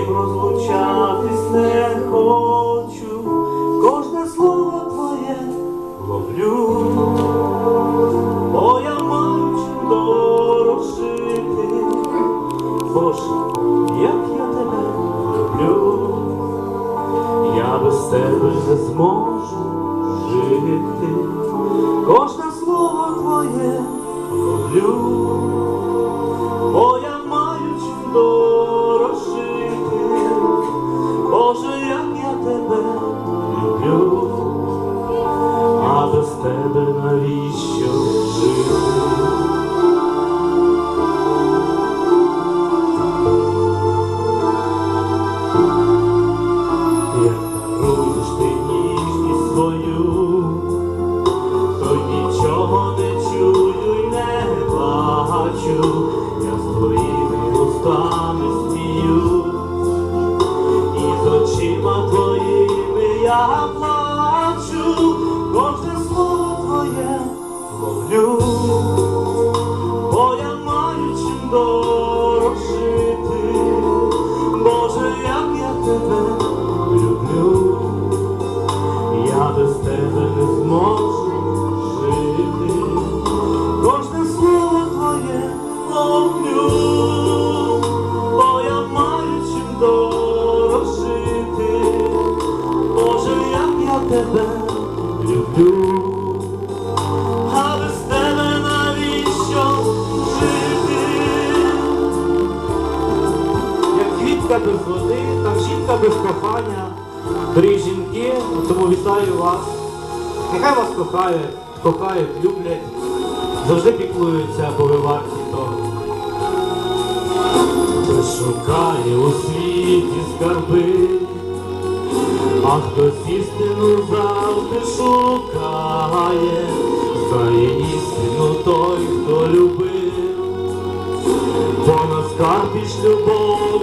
ним не хочу, кожне слово твоє ловлю, бо я маю дорожити, Боже, як я тебе люблю, я без тебе не зможу жити, кожне слово твоє ловлю. Бачу, я з твоїми устами смію, і з очима твоїми я плачу, чим Боже, як я тебе люблю, а без тебе навіщо жити? Як квітка без води, так жінка без кохання. Дорогі жінки, тому вітаю вас. Нехай вас кохають, кохають, люблять, завжди піклуються, бо ви варті того. Шукає у світі скарби, а хтось істину завжди шукає, знає істину той, хто любив. Бо на скарбі ж любов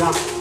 야.